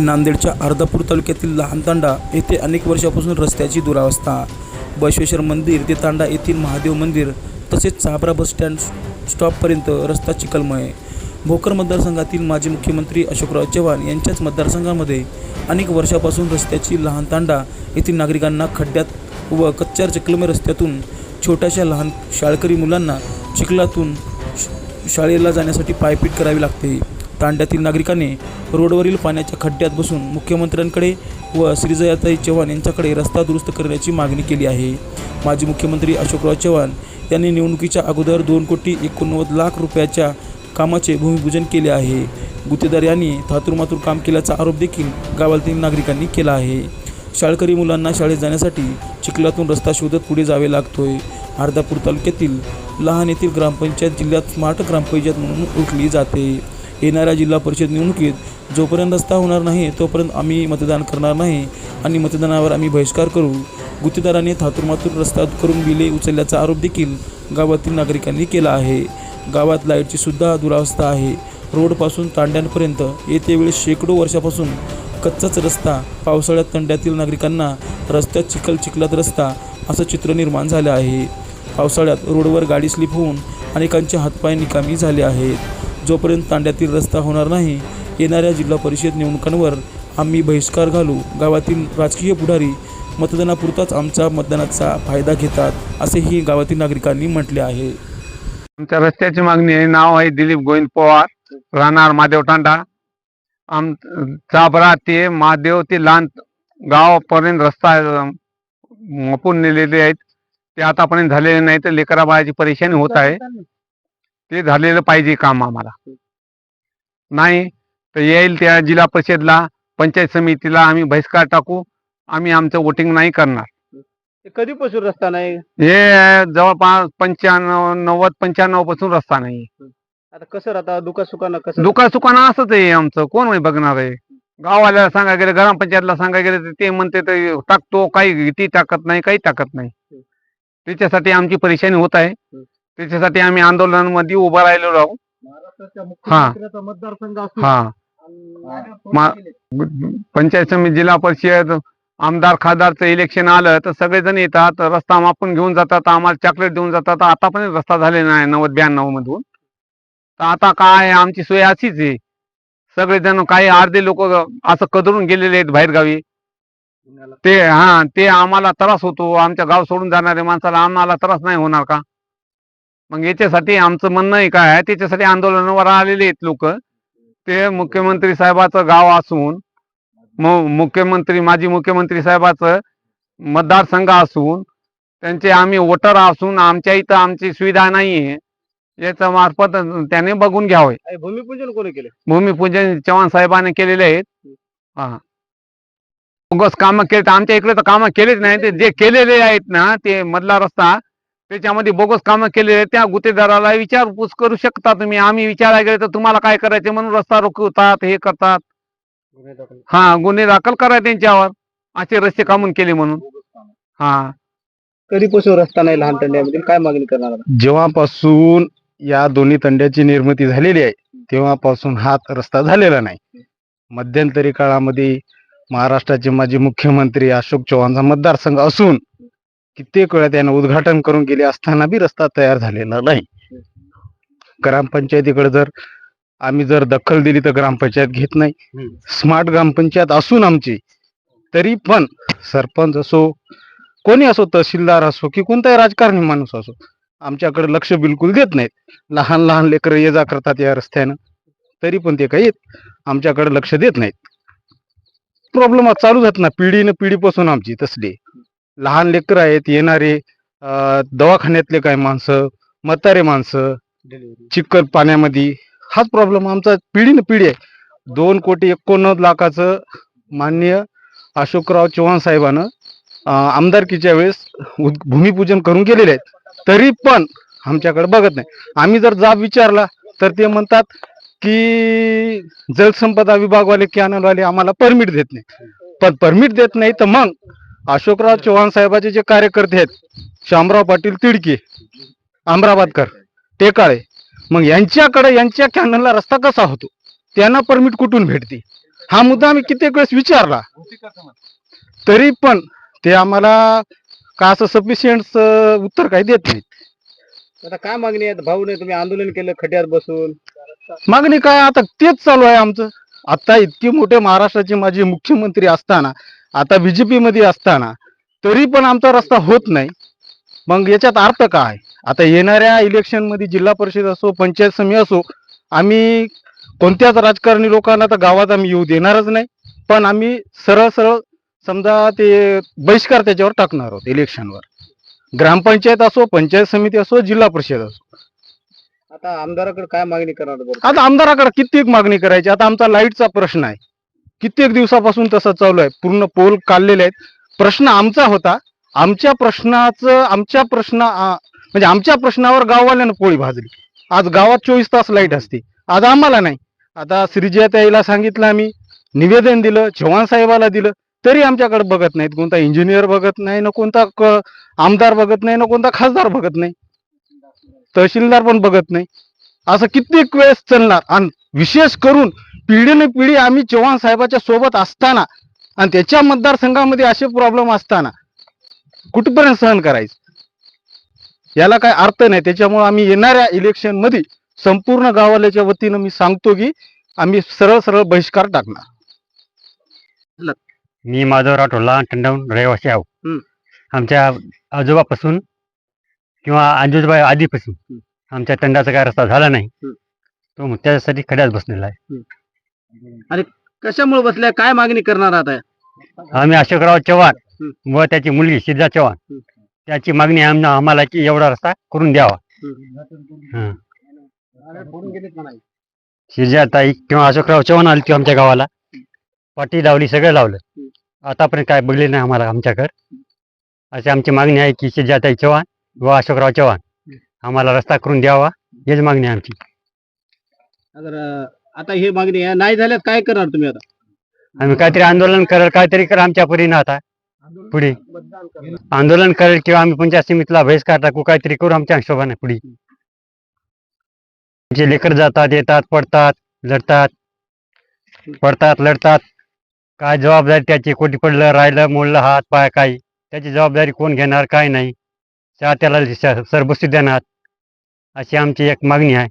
नांदेडच्या अर्धापूर तालुक्यातील लहान तांडा येथे अनेक वर्षापासून रस्त्याची दुरावस्था. बसवेश्वर मंदिर ते तांडा येथील महादेव मंदिर तसेच चाबरा बस स्टँड स्टॉपपर्यंत रस्ता चिखलमय. भोकर मतदारसंघातील माजी मुख्यमंत्री अशोकराव चव्हाण यांच्याच मतदारसंघामध्ये अनेक वर्षापासून रस्त्याची लहान तांडा येथील नागरिकांना खड्ड्यात व कच्च्या चिकलमय रस्त्यातून छोट्याशा लहान शाळकरी मुलांना चिखलातून श- शाळेला जाण्यासाठी पायपीट करावी लागते. तांड्यातील नागरिकांनी रोडवरील पाण्याच्या खड्ड्यात बसून मुख्यमंत्र्यांकडे व श्रीजयाताई चव्हाण यांच्याकडे रस्ता दुरुस्त करण्याची मागणी केली आहे. माजी मुख्यमंत्री अशोकराव चव्हाण यांनी निवडणुकीच्या अगोदर दोन कोटी एकोणनव्वद लाख रुपयाच्या कामाचे भूमिपूजन केले आहे. गुत्तेदार यांनी थातुरमातूर काम केल्याचा आरोप देखील गावातील नागरिकांनी केला आहे. शाळकरी मुलांना शाळेत जाण्यासाठी चिखलातून रस्ता शोधत पुढे जावे लागतोय. अर्धापूर तालुक्यातील लहान येथील ग्रामपंचायत जिल्ह्यात स्मार्ट ग्रामपंचायत म्हणून ओळखली जाते. येणाऱ्या जिल्हा परिषद निवडणुकीत जोपर्यंत रस्ता होणार नाही तोपर्यंत आम्ही मतदान करणार नाही आणि मतदानावर आम्ही बहिष्कार करू गुत्तेदाराने थातुरमातूर रस्ता करून बिले उचलल्याचा आरोप देखील गावातील नागरिकांनी केला आहे. गावात लाईटची सुद्धा दुरावस्था आहे. रोडपासून तांड्यांपर्यंत येते वेळी शेकडो वर्षापासून कच्चाच रस्ता पावसाळ्यात तंड्यातील नागरिकांना रस्त्यात चिखल चिखलात रस्ता असं चित्र निर्माण झालं आहे. पावसाळ्यात रोडवर गाडी स्लिप होऊन अनेकांचे हातपाय निकामी झाले आहेत. जोपर्यंत तांड्यातील रस्ता होणार नाही येणाऱ्या जिल्हा परिषद निवडणुकांवर आम्ही बहिष्कार घालू गावातील राजकीय पुढारी मतदानापुरताच आमचा मतदानाचा फायदा घेतात असेही गावातील नागरिकांनी म्हटले आहे. आमच्या रस्त्याची मागणी आहे. नाव आहे दिलीप गोविंद पवार. राहणार महादेव तांडा आम चाबरा ते महादेव ते लहान गावापर्यंत रस्ता मपून नेलेले आहेत. ते आतापर्यंत झालेले नाही तर लेकरा बाळाची परेशानी होत आहे. ते झालेलं पाहिजे काम आम्हाला. नाही तर येईल त्या जिल्हा परिषदला पंचायत समितीला आम्ही बहिष्कार टाकू आम्ही आमचं वोटिंग नाही करणार. कधीपासून रस्ता नाही? हे जवळपास पंच्याण्णव नव्वद पंच्याण्णवपासून रस्ता नाही. आता कसं राहता? दुखा सुखानं कसं? दुकान सुकान असंच आहे आमचं. कोण बघणार आहे? गावाला सांगा गेलं ग्रामपंचायतला सांगा गेलं तर ते म्हणते तर टाकतो काही ती टाकत नाही काही टाकत नाही. त्याच्यासाठी आमची परेशानी होत आहे. त्याच्यासाठी आम्ही आंदोलनामध्ये उभं राहिलेलो आहोत. महाराष्ट्राच्या मुख्यमंत्र्याचा मतदारसंघ हा. मा- पंचायत समिती जिल्हा परिषद आमदार खासदारचं इलेक्शन आलं तर सगळेजण येतात रस्ता मापून घेऊन जातात आम्हाला चॉकलेट देऊन जातात. आता पण रस्ता झालेला नाही नव्वद ब्याण्णव मधून. तर आता काय आमची सोय अशीच आहे. सगळेजण काही अर्धे लोक असं कदरून गेलेले आहेत बाहेरगावी ते हा ते आम्हाला त्रास होतो. आमच्या गाव सोडून जाणाऱ्या माणसाला आम्हाला त्रास नाही होणार का? मग याच्यासाठी आमचं म्हणणं आहे काय आहे त्याच्यासाठी आंदोलनावर आलेले आहेत लोक. ते मुख्यमंत्री साहेबाचं गाव असून मुख्यमंत्री माजी मुख्यमंत्री साहेबाचं मतदारसंघ असून त्यांचे आम्ही वोटर असून आमच्या इथं आमची सुविधा नाही आहे. याच्या मार्फत त्याने बघून घ्यावे. भूमिपूजन कोणी केलं? भूमिपूजन चव्हाण साहेबांनी केलेले आहेत. हा. बोगस कामं केले तर आमच्या इकडे तर कामं केलेच नाही. ते जे केलेले आहेत ना ते मधला रस्ता त्याच्यामध्ये बोगस कामं केलेले आहेत. त्या गुत्तेदाराला विचारपूस करू शकता तुम्ही. आम्ही विचारायला गेले तर तुम्हाला काय करायचे म्हणून रस्ता रोखवतात हे करतात. हा गुन्हे दाखल करा त्यांच्यावर. असे रस्ते कामून केले म्हणून. हा. कधीपासून रस्ता नाही लहान तंड्यामध्ये काय मागणी करणार? जेव्हापासून या दोन्ही तंड्याची निर्मिती झालेली आहे तेव्हापासून हा रस्ता झालेला नाही. मध्यंतरी काळामध्ये महाराष्ट्राचे माजी मुख्यमंत्री अशोक चव्हाणचा मतदारसंघ असून कित्येक वेळा त्यानं उद्घाटन करून गेले असताना बी रस्ता तयार झालेला नाही. ग्रामपंचायतीकडे जर आम्ही जर दखल दिली तर ग्रामपंचायत घेत नाही. स्मार्ट ग्रामपंचायत असून आमची तरी पण सरपंच असो कोणी असो तहसीलदार असो की कोणताही राजकारणी माणूस असो आमच्याकडे लक्ष बिलकुल देत नाहीत. लहान लहान लेकरं ये जा करतात या रस्त्यानं. तरी पण ते काही आमच्याकडे लक्ष देत नाहीत. प्रॉब्लेम चालू आहेत ना पिढीनं पिढीपासून आमची तसली. लहान लेकरं आहेत येणारे दवाखान्यातले काय माणसं म्हातारे माणसं चिखल पाण्यामध्ये हाच प्रॉब्लेम आमचा पिढीनं पिढी आहे. दोन कोटी एकोणनव्वद लाखाचं माननीय अशोकराव चव्हाण साहेबानं आमदारकीच्या वेळेस भूमिपूजन करून गेलेले आहेत. तरी पण आमच्याकडे बघत नाही. आम्ही जर जाब विचारला तर ते म्हणतात की जलसंपदा विभागवाले कॅनलवाले आम्हाला परमिट देत नाही. पण परमिट देत नाही तर मग अशोकराव चव्हाण साहेबाचे जे कार्यकर्ते आहेत शामराव पाटील तिडके अमराबादकर टेकाळे मग यांच्याकडे यांच्या कॅनलला रस्ता कसा होतो? त्यांना परमिट कुठून भेटते? हा मुद्दा आम्ही कित्येक वेळेस विचारला. तरी पण ते आम्हाला का असं सफिशियंट उत्तर काही देत नाहीत. आता काय मागणी आहे भाऊ नाही तुम्ही आंदोलन केलं खड्यात बसून. मागणी काय? आता तेच चालू आहे आमचं. आता इतके मोठे महाराष्ट्राचे माजी मुख्यमंत्री असताना आता बीजेपी मध्ये असताना तरी पण आमचा रस्ता होत नाही. मग याच्यात अर्थ काय? आता येणाऱ्या इलेक्शनमध्ये जिल्हा परिषद असो पंचायत समिती असो आम्ही कोणत्याच राजकारणी लोकांना तर गावात आम्ही येऊ देणारच नाही. पण आम्ही सरळ सरळ समजा ते बहिष्कार त्याच्यावर टाकणार आहोत इलेक्शनवर ग्रामपंचायत असो पंचायत समिती असो जिल्हा परिषद असो. आता आमदाराकडे काय मागणी करणार आता आमदाराकडे कित्येक मागणी करायची? आता आमचा लाईटचा प्रश्न आहे. कित्येक दिवसापासून तसा चालू आहे. पूर्ण पोल काढलेले आहेत. प्रश्न आमचा होता. आमच्या प्रश्नाचं आमच्या प्रश्न म्हणजे आमच्या प्रश्नावर गाववाल्यानं पोळी भाजली. आज गावात चोवीस तास लाइट असते. आज आम्हाला नाही. आता श्रीजयाताईला सांगितलं आम्ही. निवेदन दिलं चव्हाण साहेबाला दिलं. तरी आमच्याकडे बघत नाहीत. कोणता इंजिनियर बघत नाही ना कोणता आमदार बघत नाही ना कोणता खासदार बघत नाही. तहसीलदार पण बघत नाही. असं कित्येक वेळेस चालणार. आणि विशेष करून पिढीने पिढी आम्ही चव्हाण साहेबाच्या सोबत असताना आणि त्याच्या मतदारसंघामध्ये असे प्रॉब्लेम असताना कुठपर्यंत सहन करायचं? याला काय अर्थ नाही. त्याच्यामुळे आम्ही येणाऱ्या इलेक्शनमध्ये संपूर्ण गावाल्याच्या वतीनं मी सांगतो की आम्ही सरळ सरळ बहिष्कार टाकणार. मी माधव राठोडला टंडावून रहिवासी आहो. आमच्या आजोबापासून किंवा आजोबा आधीपासून आमच्या तंडाचा काय रस्ता झाला नाही. तो त्याच्यासाठी खड्यात बसलेला आहे. कशामुळे बसल्या? काय मागणी करणार आता? आम्ही अशोकराव चव्हाण व त्याची मुलगी सिद्धा चव्हाण. त्याची मागणी आम्हाला की एवढा रस्ता करून द्यावा. हं. ताई किंवा अशोकराव चव्हाण आली ती आमच्या गावाला. पाटी लावली सगळं लावलं. आतापर्यंत काय बघले नाही आम्हाला आमच्याकडे. अशी आमची मागणी आहे की सिद्धाताई चव्हाण व अशोकराव चव्हाण आम्हाला रस्ता करून द्यावा हीच मागणी आहे आमची. तर आता ही मागणी आहे. नाही झाल्यास काय करणार तुम्ही आता? आम्ही काहीतरी आंदोलन करेल काहीतरी करा आमच्या परीनं आता. पुढे. आंदोलन करेल किंवा आम्ही पंचायत समितीला बहिष्कार टाकू काहीतरी करू आमच्या हिशोबाने पुढे. आमचे लेकर जातात येतात पडतात लढतात. पडतात लढतात. काय जबाबदारी त्याची? कोटी पडलं राहिलं मोडलं हात पाय काही त्याची जबाबदारी कोण घेणार काय नाही? त्या त्याला स- सरबस्ती देणार. अशी आमची एक मागणी आहे.